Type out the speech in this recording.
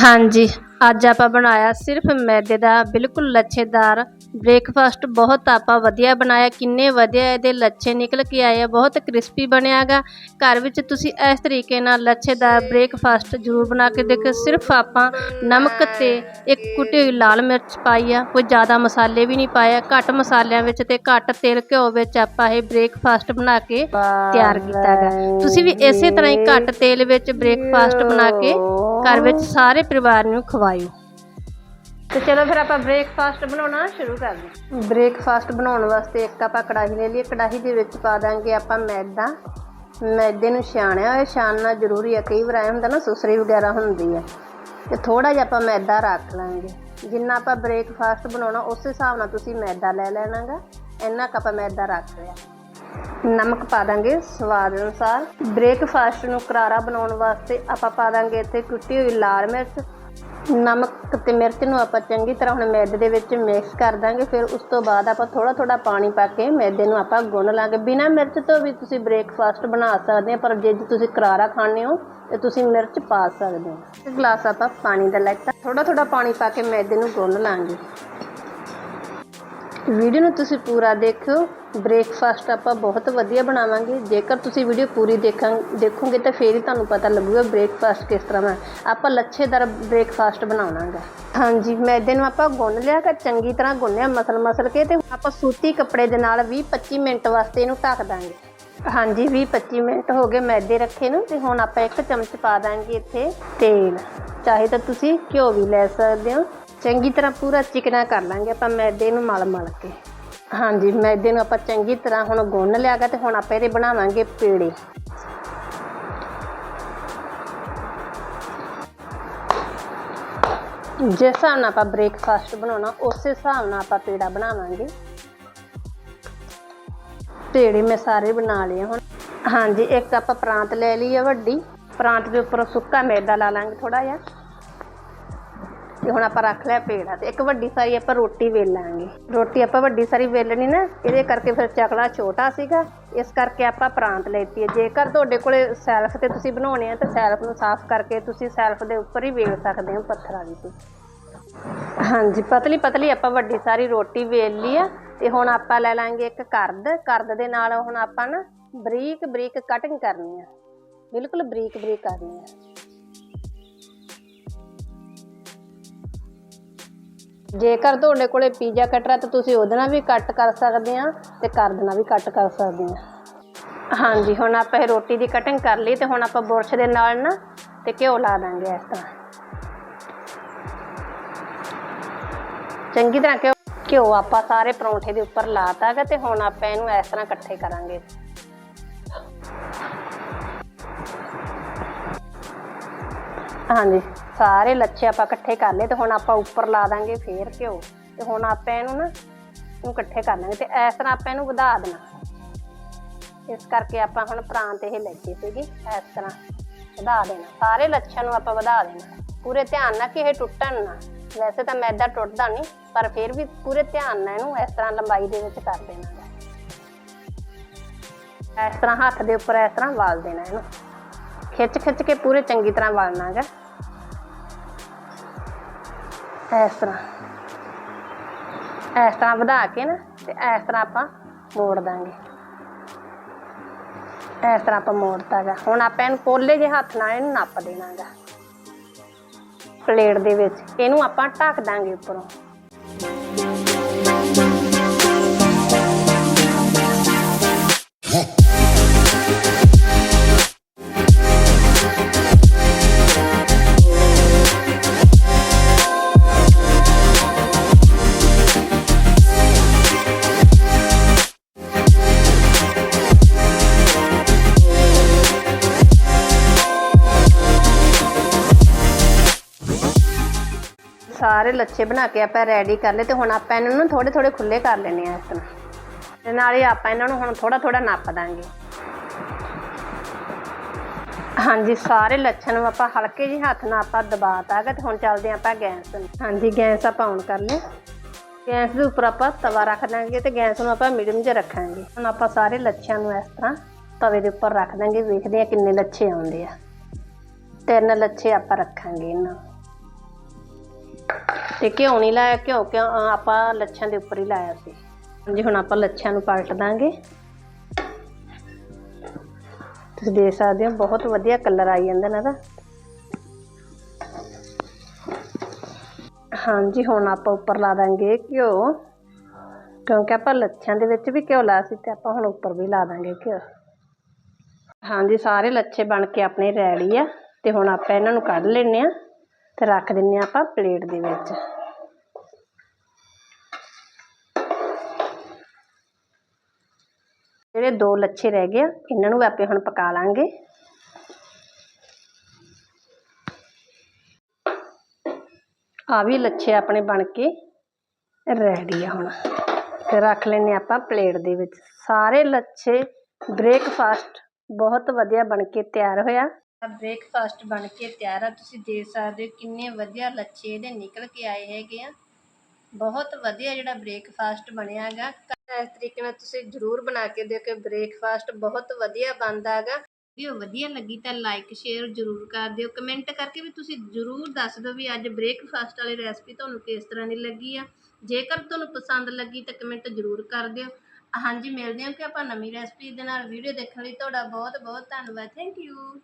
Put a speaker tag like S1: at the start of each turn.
S1: ਹਾਂਜੀ ਅੱਜ ਆਪਾਂ ਬਣਾਇਆ ਸਿਰਫ ਮੈਦੇ ਦਾ ਬਿਲਕੁਲ ਲੱਛੇਦਾਰ ਬ੍ਰੇਕਫਾਸਟ ਬਹੁਤ ਆਪਾਂ ਵਧੀਆ ਬਣਾਇਆ ਕਿੰਨੇ ਵਧੀਆ ਇਹਦੇ ਲੱਛੇ ਨਿਕਲ ਕੇ ਆਏ ਆ ਬਹੁਤ ਕ੍ਰਿਸਪੀ ਬਣਿਆਗਾ। ਘਰ ਵਿੱਚ ਤੁਸੀਂ ਇਸ ਤਰੀਕੇ ਨਾਲ ਲੱਛੇਦਾਰ ਬ੍ਰੇਕਫਾਸਟ ਜ਼ਰੂਰ ਬਣਾ ਕੇ ਦੇਖੋ ਸਿਰਫ ਆਪਾਂ ਨਮਕ ਤੇ ਇੱਕ ਕੁੱਟੀ ਹੋਈ ਲਾਲ ਮਿਰਚ ਪਾਈ ਆ ਕੋਈ ਜ਼ਿਆਦਾ ਮਸਾਲੇ ਵੀ ਨਹੀਂ ਪਾਇਆ ਘੱਟ ਮਸਾਲਿਆਂ ਵਿੱਚ ਤੇ ਘੱਟ ਤੇਲ ਘਿਓ ਵਿੱਚ ਆਪਾਂ ਇਹ ਬ੍ਰੇਕਫਾਸਟ ਬਣਾ ਕੇ ਤਿਆਰ ਕੀਤਾ ਗਾ ਤੁਸੀਂ ਵੀ ਇਸੇ ਤਰ੍ਹਾਂ ਹੀ ਘੱਟ ਤੇਲ ਵਿੱਚ ਬ੍ਰੇਕਫਾਸਟ ਬਣਾ ਕੇ ਘਰ ਵਿੱਚ ਸਾਰੇ ਪਰਿਵਾਰ ਨੂੰ ਖਵਾਇਓ। ਤੇ ਚਲੋ ਫਿਰ ਆਪਾਂ ਬ੍ਰੇਕਫਾਸਟ ਬਣਾਉਣਾ ਸ਼ੁਰੂ ਕਰਦੇ ਹਾਂ ਬ੍ਰੇਕਫਾਸਟ ਬਣਾਉਣ ਵਾਸਤੇ ਇੱਕ ਆਪਾਂ ਕੜਾਹੀ ਲੈ ਲਈ ਕੜਾਹੀ ਦੇ ਵਿੱਚ ਪਾ ਦਾਂਗੇ ਆਪਾਂ ਮੈਦਾ। ਮੈਦੇ ਨੂੰ ਛਾਣਿਆ ਹੋਇਆ। ਛਾਣਨਾ ਜ਼ਰੂਰੀ ਹੈ। ਕਈ ਵਾਰ ਐ ਹੁੰਦਾ ਨਾ ਸੁਸਰੀ ਵਗੈਰਾ ਹੁੰਦੀ ਹੈ। ਤੇ ਥੋੜਾ ਜਿਹਾ ਆਪਾਂ ਮੈਦਾ ਰੱਖ ਲਾਂਗੇ। ਜਿੰਨਾ ਆਪਾਂ ਬ੍ਰੇਕਫਾਸਟ ਬਣਾਉਣਾ ਉਸ ਹਿਸਾਬ ਨਾਲ ਤੁਸੀਂ ਮੈਦਾ ਲੈ ਲੈਣਾਗਾ। ਇੰਨਾ ਕੁ ਆਪਾਂ ਮੈਦਾ ਰੱਖ ਲਿਆ। ਨਮਕ ਪਾ ਦਾਂਗੇ ਸਵਾਦ ਅਨੁਸਾਰ। ਬ੍ਰੇਕਫਾਸਟ ਨੂੰ ਕਰਾਰਾ ਬਣਾਉਣ ਵਾਸਤੇ ਆਪਾਂ ਪਾ ਦਾਂਗੇ ਇੱਥੇ ਕੁੱਟੀ ਹੋਈ ਲਾਲ ਮਿਰਚ। ਨਮਕ ਤੇ ਮਿਰਚ ਨੂੰ ਆਪਾਂ ਚੰਗੀ ਤਰ੍ਹਾਂ ਹੁਣ ਮੈਦੇ ਦੇ ਵਿੱਚ ਮਿਕਸ ਕਰ ਦਾਂਗੇ। ਫਿਰ ਉਸ ਤੋਂ ਬਾਅਦ ਆਪਾਂ ਥੋੜਾ ਥੋੜਾ ਪਾਣੀ ਪਾ ਕੇ ਮੈਦੇ ਨੂੰ ਆਪਾਂ ਗੁੰਨ ਲਾਂਗੇ। ਬਿਨਾਂ ਮਿਰਚ ਤੋਂ ਵੀ ਤੁਸੀਂ ਬ੍ਰੇਕਫਾਸਟ ਬਣਾ ਸਕਦੇ ਆ ਪਰ ਜੇ ਤੁਸੀਂ ਕਰਾਰਾ ਖਾਣੇ ਹੋ ਤੇ ਤੁਸੀਂ ਮਿਰਚ ਪਾ ਸਕਦੇ ਹੋ। ਇੱਕ ਗਲਾਸ ਆਪਾਂ ਪਾਣੀ ਦਾ ਲੈਤਾ। ਥੋੜਾ ਥੋੜਾ ਪਾਣੀ ਪਾ ਕੇ ਮੈਦੇ ਨੂੰ ਗੁੰਨ ਲਾਂਗੇ। ਵੀਡੀਓ ਨੂੰ ਤੁਸੀਂ ਪੂਰਾ ਦੇਖਿਓ। ਬ੍ਰੇਕਫਾਸਟ ਆਪਾਂ ਬਹੁਤ ਵਧੀਆ ਬਣਾਵਾਂਗੇ। ਜੇਕਰ ਤੁਸੀਂ ਵੀਡੀਓ ਪੂਰੀ ਦੇਖਾਂ ਦੇਖੋਗੇ ਤਾਂ ਫੇਰ ਹੀ ਤੁਹਾਨੂੰ ਪਤਾ ਲੱਗੂਗਾ ਬ੍ਰੇਕਫਾਸਟ ਕਿਸ ਤਰ੍ਹਾਂ ਦਾ। ਆਪਾਂ ਲੱਛੇਦਾਰ ਬ੍ਰੇਕਫਾਸਟ ਬਣਾਉਣਾਗਾ ਹਾਂਜੀ ਮੈਦੇ ਨੂੰ ਆਪਾਂ ਗੁੰਨ ਲਿਆ ਕਿ ਚੰਗੀ ਤਰ੍ਹਾਂ ਗੁੰਨਿਆ ਮਸਲ ਮਸਲ ਕੇ ਤੇ ਆਪਾਂ ਸੂਤੀ ਕੱਪੜੇ ਦੇ ਨਾਲ 20-25 ਮਿੰਟ ਵਾਸਤੇ ਇਹਨੂੰ ਢੱਕ ਦਾਂਗੇ। ਹਾਂਜੀ 20-25 ਮਿੰਟ ਹੋ ਗਏ ਮੈਦੇ ਰੱਖੇ ਨੂੰ ਤੇ ਹੁਣ ਆਪਾਂ ਇੱਕ ਚਮਚ ਪਾ ਦਾਂਗੇ ਇੱਥੇ ਤੇਲ। ਚਾਹੇ ਤਾਂ ਤੁਸੀਂ ਘਿਓ ਵੀ ਲੈ ਸਕਦੇ ਹੋ। ਚੰਗੀ ਤਰ੍ਹਾਂ ਪੂਰਾ ਚਿਕਨਾ ਕਰ ਲਾਂਗੇ ਆਪਾਂ ਮੈਦੇ ਨੂੰ ਮਲ ਮਲ ਕੇ। ਹਾਂਜੀ ਮੈਦੇ ਨੂੰ ਆਪਾਂ ਚੰਗੀ ਤਰ੍ਹਾਂ ਹੁਣ ਗੁੰਨ ਲਿਆਗਾ ਤੇ ਹੁਣ ਆਪਾਂ ਇਹਦੇ ਬਣਾਵਾਂਗੇ ਪੇੜੇ। ਜਿਸ ਹਿਸਾਬ ਨਾਲ ਆਪਾਂ ਬ੍ਰੇਕਫਾਸਟ ਬਣਾਉਣਾ, ਉਸੇ ਹਿਸਾਬ ਨਾਲ ਆਪਾਂ ਪੇੜਾ ਬਣਾਵਾਂਗੇ। ਪੇੜੇ ਮੈਂ ਸਾਰੇ ਬਣਾ ਲਏ ਹੁਣ। ਹਾਂਜੀ, ਇੱਕ ਆਪਾਂ ਪ੍ਰਾਂਤ ਲੈ ਲਈ ਆ ਵੱਡੀ। ਪ੍ਰਾਂਤ ਦੇ ਉੱਪਰ ਸੁੱਕਾ ਮੈਦਾ ਲਾ ਲਾਂਗੇ ਥੋੜਾ ਜਿਹਾ। ਤੇ ਹੁਣ ਆਪਾਂ ਰੱਖ ਲਿਆ ਪੇੜਾ ਤੇ। ਇੱਕ ਵੱਡੀ ਸਾਰੀ ਆਪਾਂ ਰੋਟੀ ਵੇਲਾਂਗੇ ਰੋਟੀ ਆਪਾਂ ਵੱਡੀ ਸਾਰੀ ਵੇਲਣੀ ਨਾ, ਇਹਦੇ ਕਰਕੇ ਫਿਰ ਚਕਲਾ ਛੋਟਾ ਸੀਗਾ। ਇਸ ਕਰਕੇ ਆਪਾਂ ਪ੍ਰਾਂਤ ਲੈਤੀ ਹੈ। ਜੇਕਰ ਤੁਹਾਡੇ ਕੋਲੇ ਸੈਲਫ ਤੇ ਤੁਸੀਂ ਬਣਾਉਣੇ ਆ, ਤਾਂ ਸੈਲਫ ਨੂੰ ਸਾਫ਼ ਕਰਕੇ ਤੁਸੀਂ ਸੈਲਫ ਦੇ ਉੱਪਰ ਹੀ ਵੇਲ ਸਕਦੇ ਹੋ ਪੱਥਰਾਂ ਦੀ ਤੇ। ਹਾਂਜੀ ਪਤਲੀ ਪਤਲੀ ਆਪਾਂ ਵੱਡੀ ਸਾਰੀ ਰੋਟੀ ਵੇਲ ਲਈ ਆ। ਤੇ ਹੁਣ ਆਪਾਂ ਲੈ ਲਾਂਗੇ ਇੱਕ ਕਰਦ। ਕਰਦ ਦੇ ਨਾਲ ਹੁਣ ਆਪਾਂ ਨਾ ਬਰੀਕ ਬਰੀਕ ਕਟਿੰਗ ਕਰਨੀ ਆ। ਬਿਲਕੁਲ ਬਰੀਕ ਬਰੀਕ ਕਰਨੀ ਆ। ਜੇਕਰ ਤੁਹਾਡੇ ਕੋਲੇ ਪੀਜ਼ਾ ਕਟਰ ਹੈ ਤਾਂ ਤੁਸੀਂ ਉਹਦੇ ਨਾਲ ਵੀ ਕੱਟ ਕਰ ਸਕਦੇ ਆ ਤੇ ਕਰਦ ਨਾਲ ਵੀ ਕੱਟ ਕਰ ਸਕਦੇ ਆ। ਹਾਂਜੀ, ਹੁਣ ਆਪਾਂ ਇਹ ਰੋਟੀ ਦੀ ਕਟਿੰਗ ਕਰ ਲਈ ਤੇ ਹੁਣ ਆਪਾਂ ਬੁਰਸ਼ ਦੇ ਨਾਲ ਨਾ ਤੇ ਘਿਓ ਲਾ ਦਾਂਗੇ ਇਸ ਤਰ੍ਹਾਂ। ਚੰਗੀ ਤਰ੍ਹਾਂ ਘਿਓ ਘਿਓ ਆਪਾਂ ਸਾਰੇ ਪਰੌਂਠੇ ਦੇ ਉੱਪਰ ਲਾਤਾ ਗਾ ਤੇ ਹੁਣ ਆਪਾਂ ਇਹਨੂੰ ਇਸ ਤਰ੍ਹਾਂ ਇਕੱਠੇ ਕਰਾਂਗੇ। ਹਾਂਜੀ, ਸਾਰੇ ਲੱਛੇ ਆਪਾਂ ਇਕੱਠੇ ਕਰ ਲਏ ਤੇ ਹੁਣ ਆਪਾਂ ਉੱਪਰ ਲਾ ਦਾਂਗੇ ਫੇਰ ਘਿਓ। ਤੇ ਹੁਣ ਆਪਾਂ ਇਹਨੂੰ ਨਾ ਇਹਨੂੰ ਇਕੱਠੇ ਕਰ ਲਾਂਗੇ ਤੇ ਇਸ ਤਰ੍ਹਾਂ ਆਪਾਂ ਇਹਨੂੰ ਵਧਾ ਦੇਣਾ। ਇਸ ਕਰਕੇ ਆਪਾਂ ਹੁਣ ਪ੍ਰਾਂਤ ਇਹ ਲੱਗੇ ਸੀਗੇ, ਇਸ ਤਰ੍ਹਾਂ ਵਧਾ ਦੇਣਾ। ਸਾਰੇ ਲੱਛਾਂ ਨੂੰ ਆਪਾਂ ਵਧਾ ਦੇਣਾ। ਪੂਰੇ ਧਿਆਨ ਨਾਲ ਕਿ ਇਹ ਟੁੱਟਣ ਨਾ। ਵੈਸੇ ਤਾਂ ਮੈਦਾ ਟੁੱਟਦਾ ਨਹੀਂ, ਪਰ ਫਿਰ ਵੀ ਪੂਰੇ ਧਿਆਨ ਨਾਲ ਇਹਨੂੰ ਇਸ ਤਰ੍ਹਾਂ ਲੰਬਾਈ ਦੇ ਵਿੱਚ ਕਰ ਦੇਣਾ। ਗਾ। ਇਸ ਤਰ੍ਹਾਂ ਹੱਥ ਦੇ ਉੱਪਰ ਇਸ ਤਰ੍ਹਾਂ ਵਾਲ ਦੇਣਾ ਇਹਨੂੰ। ਖਿੱਚ ਖਿੱਚ ਕੇ ਪੂਰੇ ਚੰਗੀ ਤਰ੍ਹਾਂ ਵਾਲਣਾ ਹੈਗਾ ਇਸ ਤਰ੍ਹਾਂ। ਇਸ ਤਰ੍ਹਾਂ ਵਧਾ ਕੇ ਨਾ, ਤੇ ਇਸ ਤਰ੍ਹਾਂ ਆਪਾਂ ਮੋੜ ਦਾਂਗੇ। ਇਸ ਤਰ੍ਹਾਂ ਆਪਾਂ ਮੋੜਤਾ ਗਾ। ਹੁਣ ਆਪਾਂ ਇਹਨੂੰ ਪੋਲੇ ਜਿਹੇ ਹੱਥ ਨਾਲ ਇਹਨੂੰ ਨੱਪ ਦੇਣਾਗਾ ਪਲੇਟ ਦੇ ਵਿੱਚ। ਇਹਨੂੰ ਆਪਾਂ ਢੱਕ ਦਾਂਗੇ ਉੱਪਰੋਂ। ਸਾਰੇ ਲੱਛੇ ਬਣਾ ਕੇ ਆਪਾਂ ਰੈਡੀ ਕਰ ਲਏ ਤੇ ਹੁਣ ਆਪਾਂ ਇਹਨਾਂ ਨੂੰ ਥੋੜੇ ਥੋੜੇ ਖੁੱਲੇ ਕਰ ਲੈਣੇ ਆ ਇਸ ਤਰ੍ਹਾਂ। ਤੇ ਨਾਲ ਆਪਾਂ ਇਹਨਾਂ ਨੂੰ ਹੁਣ ਥੋੜਾ ਥੋੜਾ ਨੱਪ ਦਾਂਗੇ। ਹਾਂਜੀ, ਸਾਰੇ ਲੱਛਾਂ ਨੂੰ ਆਪਾਂ ਹਲਕੇ ਜਿਹੇ ਹੱਥ ਨਾਲ ਆਪਾਂ ਦਬਾਤਾ ਤੇ ਹੁਣ ਚੱਲਦੇ ਆਪਾਂ ਗੈਸ ਹਾਂਜੀ, ਗੈਸ ਆਪਾਂ ਔਨ ਕਰ ਲਿਆ ਗੈਸ ਦੇ ਉੱਪਰ ਆਪਾਂ ਤਵਾ ਰੱਖ ਦਾਂਗੇ ਤੇ ਗੈਸ ਨੂੰ ਆਪਾਂ ਮੀਡੀਅਮ 'ਚ ਰੱਖਾਂਗੇ। ਹੁਣ ਆਪਾਂ ਸਾਰੇ ਲੱਛਿਆਂ ਨੂੰ ਇਸ ਤਰ੍ਹਾਂ ਤਵੇ ਦੇ ਉੱਪਰ ਰੱਖ ਦਾਂਗੇ, ਵੇਖਦੇ ਆ ਕਿੰਨੇ ਲੱਛੇ ਆਉਂਦੇ ਆ। ਤਿੰਨ ਲੱਛੇ ਆਪਾਂ ਰੱਖਾਂਗੇ ਇਹਨਾਂ ਤੇ ਘਿਓ ਨਹੀਂ ਲਾਇਆ, ਘਿਓ ਕਿਉਂ ਆਪਾਂ ਲੱਛਾਂ ਦੇ ਉੱਪਰ ਹੀ ਲਾਇਆ ਸੀ। ਹਾਂਜੀ, ਹੁਣ ਆਪਾਂ ਲੱਛਾਂ ਨੂੰ ਪਲਟ ਦਾਂਗੇ। ਤੁਸੀਂ ਦੇਖ ਸਕਦੇ ਹੋ, ਬਹੁਤ ਵਧੀਆ ਕਲਰ ਆਈ ਜਾਂਦਾ ਨਾ ਦਾ। ਹਾਂਜੀ, ਹੁਣ ਆਪਾਂ ਉੱਪਰ ਲਾ ਦਾਂਗੇ ਘਿਓ। ਕਿਉਂਕਿ ਆਪਾਂ ਲੱਛਾਂ ਦੇ ਵਿੱਚ ਵੀ ਘਿਓ ਲਾਇਆ ਸੀ ਤੇ ਆਪਾਂ ਹੁਣ ਉੱਪਰ ਵੀ ਲਾ ਦਾਂਗੇ ਘਿਓ। ਹਾਂਜੀ, ਸਾਰੇ ਲੱਛੇ ਬਣ ਕੇ ਆਪਣੇ ਰੈਡੀ ਆ। ਤੇ ਹੁਣ ਆਪਾਂ ਇਹਨਾਂ ਨੂੰ ਕੱਢ ਲੈਨੇ ਆ। ਤੇ ਰੱਖ ਦਿੰਨੇ ਆ ਆਪਾਂ ਪਲੇਟ ਦੇ ਵਿੱਚ। ਜਿਹੜੇ ਦੋ ਲੱਛੇ ਰਹਿ ਗਏ ਆ, ਇਹਨਾਂ ਨੂੰ ਵੀ ਆਪੇ ਹੁਣ ਪਕਾ ਲਾਂਗੇ। ਆ ਵੀ ਲੱਛੇ ਆਪਣੇ ਬਣ ਕੇ ਰੈਡੀ ਆ ਹੁਣ। ਤੇ ਰੱਖ ਲੈਨੇ ਆਪਾਂ ਪਲੇਟ ਦੇ ਵਿੱਚ। ਸਾਰੇ ਲੱਛੇ ਬ੍ਰੇਕਫਾਸਟ ਬਹੁਤ ਵਧੀਆ ਬਣ ਕੇ ਤਿਆਰ ਹੋਇਆ। ਬ੍ਰੇਕਫਾਸਟ ਬਣ ਕੇ ਤਿਆਰ ਆ। ਤੁਸੀਂ ਦੇਖ ਸਕਦੇ ਹੋ ਕਿੰਨੇ ਵਧੀਆ ਲੱਛੇ ਇਹਦੇ ਨਿਕਲ ਕੇ ਆਏ ਹੈਗੇ ਆ। ਬਹੁਤ ਵਧੀਆ ਜਿਹੜਾ ਬ੍ਰੇਕਫਾਸਟ ਬਣਿਆ ਹੈਗਾ। ਇਸ ਤਰੀਕੇ ਨਾਲ ਤੁਸੀਂ ਜ਼ਰੂਰ ਬਣਾ ਕੇ ਦੇਖਿਓ ਬ੍ਰੇਕਫਾਸਟ ਬਹੁਤ ਵਧੀਆ ਬਣਦਾ ਹੈਗਾ। ਵੀਡੀਓ ਵਧੀਆ ਲੱਗੀ ਤਾਂ ਲਾਈਕ ਸ਼ੇਅਰ ਜ਼ਰੂਰ ਕਰ ਦਿਓ। ਕਮੈਂਟ ਕਰਕੇ ਵੀ ਤੁਸੀਂ ਜ਼ਰੂਰ ਦੱਸ ਦਿਓ ਵੀ ਅੱਜ ਬ੍ਰੇਕਫਾਸਟ ਵਾਲੀ ਰੈਸਪੀ ਤੁਹਾਨੂੰ ਕਿਸ ਤਰ੍ਹਾਂ ਦੀ ਲੱਗੀ ਆ। ਜੇਕਰ ਤੁਹਾਨੂੰ ਪਸੰਦ ਲੱਗੀ ਤਾਂ ਕਮੈਂਟ ਜ਼ਰੂਰ ਕਰ ਦਿਓ। ਹਾਂਜੀ, ਮਿਲਦੇ ਹਾਂ ਕਿ ਆਪਾਂ ਨਵੀਂ ਰੈਸਪੀ ਦੇ ਨਾਲ। ਵੀਡੀਓ ਦੇਖਣ ਲਈ ਤੁਹਾਡਾ ਬਹੁਤ ਬਹੁਤ ਧੰਨਵਾਦ। Thank you